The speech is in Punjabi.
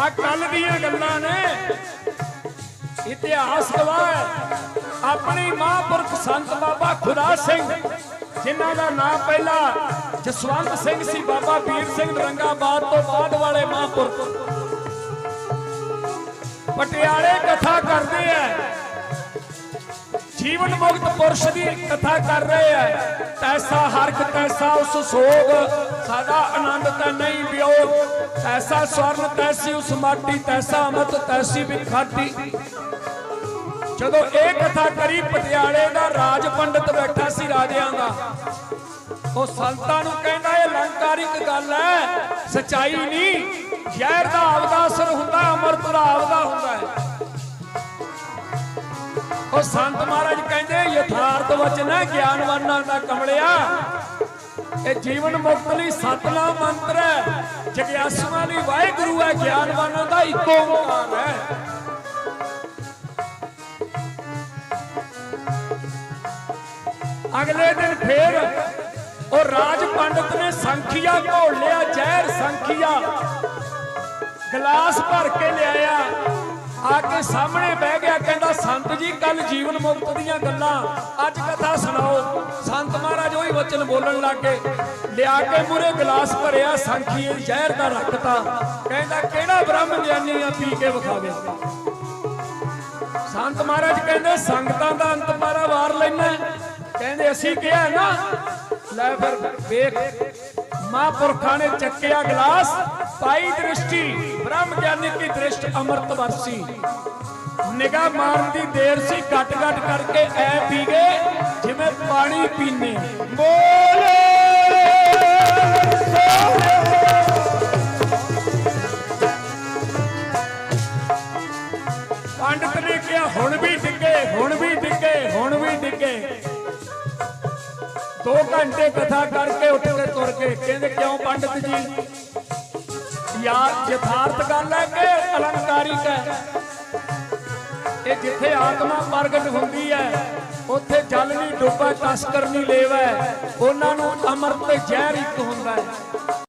ਆ ਕੱਲ ਦੀਆਂ ਗੱਲਾਂ ਨੇ। ਇਤਿਹਾਸ ਗਵਾਹ ਆਪਣੀ ਮਹਾਂਪੁਰਖ ਸੰਤ ਬਾਬਾ ਖੁਦਾ ਸਿੰਘ, ਜਿਨ੍ਹਾਂ ਦਾ ਨਾਮ ਪਹਿਲਾ ਜਸਵੰਤ ਸਿੰਘ ਸੀ, ਬਾਬਾ ਵੀਰ ਸਿੰਘ ਰੰਗਾਬਾਦ ਤੋਂ ਬਾਅਦ ਵਾਲੇ ਮਹਾਂਪੁਰਖ। ਪਟਿਆਲੇ ਕਥਾ ਕਰਦੇ ਆ। ਜੀਵਨ ਮੁਕਤ ਪੁਰਸ਼ ਦੀ ਕਥਾ ਕਰ ਰਹੇ ਆ। ਤੈਸਾ ਹਰਖ, ਤੈਸਾ ਉਸ ਸੋਗ। ਸਾਡਾ ਆਨੰਦ ਤਾਂ ਨਹੀਂ ਵਿਯੋਗ ਤੈਸਾ ਸਵਰਨ, ਤੈਸੀ ਉਸ ਮਾਟੀ, ਤੈਸਾ ਅਮਤ ਤੈਸੀ ਵੀ ਜਦੋਂ ਇਹ ਕਥਾ ਕਰੀ ਪਟਿਆਲੇ ਦਾ ਰਾਜ ਪੰਡਤ ਬੈਠਾ ਸੀ ਰਾਜਿਆਂ ਦਾ, ਉਹ ਸੰਤਾਂ ਨੂੰ ਕਹਿੰਦਾ, ਇਹ ਲੰਕਾਰਿਕ ਗੱਲ ਹੈ, ਸਚਾਈ ਨਹੀਂ। ਜ਼ਹਿਰ ਦਾ ਆਪਦਾ ਅਸਰ ਹੁੰਦਾ, ਅਮਰਤ ਦਾ ਆਪਦਾ ਹੁੰਦਾ ਹੈ। ਉਹ ਸੰਤ ਮਹਾਰਾਜ ਕਹਿੰਦੇ, ਯਥਾਰਥ ਵਚਨ ਹੈ, ਗਿਆਨਵਾਨਾਂ ਦਾ ਕਮਲਿਆ। ਇਹ ਜੀਵਨ ਮੁਕਤ ਲਈ ਸਤਨਾਮ ਮੰਤਰ ਹੈ। ਜਗਿਆਸੂਆਂ ਲਈ ਵਾਹਿਗੁਰੂ ਹੈ, ਗਿਆਨਵਾਨਾਂ ਦਾ ਇੱਕੋ ਓੰਕਾਰ ਹੈ। ਅਗਲੇ ਦਿਨ ਫੇਰ ਉਹ ਰਾਜ ਪੰਡਤ ਨੇ ਸੰਖੀਆ ਘੋਲ ਲਿਆ, ਜ਼ਹਿਰ ਸੰਖੀਆ। ਗਲਾਸ ਭਰ ਕੇ ਲਿਆਇਆ। ਆ ਕੇ ਸਾਹਮਣੇ ਬਹਿ ਗਿਆ, ਕਹਿੰਦਾ, ਸੰਤ ਜੀ ਕੱਲ ਜੀਵਨ ਮੁਕਤ ਦੀਆਂ ਗੱਲਾਂ। ਅੱਜ ਕਥਾ ਸੁਣਾਓ। ਵਚਨ ਬੋਲਣ ਲੱਗੇ। ਲਿਆ ਕੇ ਮੂਰੇ ਗਲਾਸ ਭਰਿਆ ਸੰਖੀਏ ਜ਼ਹਿਰ ਦਾ ਰੱਖਤਾ। ਕਹਿੰਦਾ, ਕਿਹੜਾ ਬ੍ਰਹਮ ਗਿਆਨੀ ਆ? ਪੀ ਕੇ ਵਿਖਾਵੇ। ਸੰਤ ਮਹਾਰਾਜ ਕਹਿੰਦੇ, ਸੰਗਤਾਂ ਦਾ ਅੰਤ ਮਾਰਾ ਵਾਰ ਲੈਣਾ ਕਹਿੰਦੇ, ਅਸੀਂ ਕਿਹਾ ਨਾ, ਲੈ ਫਿਰ ਵੇਖ, ਮਹਾਂਪੁਰਖਾਂ ਨੇ ਚੱਕਿਆ ਗਲਾਸ, ਪਾਈ ਦ੍ਰਿਸ਼ਟੀ, ਬ੍ਰਹਮ ਗਿਆਨੀ ਦੀ ਦ੍ਰਿਸ਼ਟ ਅੰਮ੍ਰਿਤ ਵਰਸੀ। ਨਿਗਾਹ ਮਾਰਨ ਦੀ ਦੇਰ ਸੀ ਘਟ ਘਟ ਕਰਕੇ ਐ ਪੀ ਪਾਣੀ ਪੀਨੇ। ਬੋਲੇ ਪੰਡਤ ਨੇ ਕਿਹਾ ਹੁਣ ਵੀ ਡਿੱਗੇ ਹੁਣ ਵੀ ਡਿੱਗੇ ਹੁਣ ਵੀ ਡਿੱਗੇ। ਦੋ ਘੰਟੇ ਕਥਾ ਕਰਕੇ ਉੱਠ ਕੇ ਤੁਰ ਕੇ ਕਹਿੰਦੇ ਕਿਉਂ ਪੰਡਤ ਜੀ? ਯਾਰ ਯਥਾਰਥ ਗੱਲ ਹੈ ਕਿ ਅਲੰਕਾਰਿਕ ਹੈ ਇਹ ਜਿੱਥੇ ਆਤਮਾ ਪ੍ਰਗਟ ਹੁੰਦੀ ਹੈ ਉੱਥੇ ਜਲ ਨਹੀਂ ਡੁੱਬਾ, ਤਸਕਰ ਨਹੀਂ ਲੇਵਾ। ਉਹਨਾਂ ਨੂੰ ਅਮਰ ਤੇ ਜ਼ਹਿਰ ਇੱਕ ਹੁੰਦਾ ਹੈ।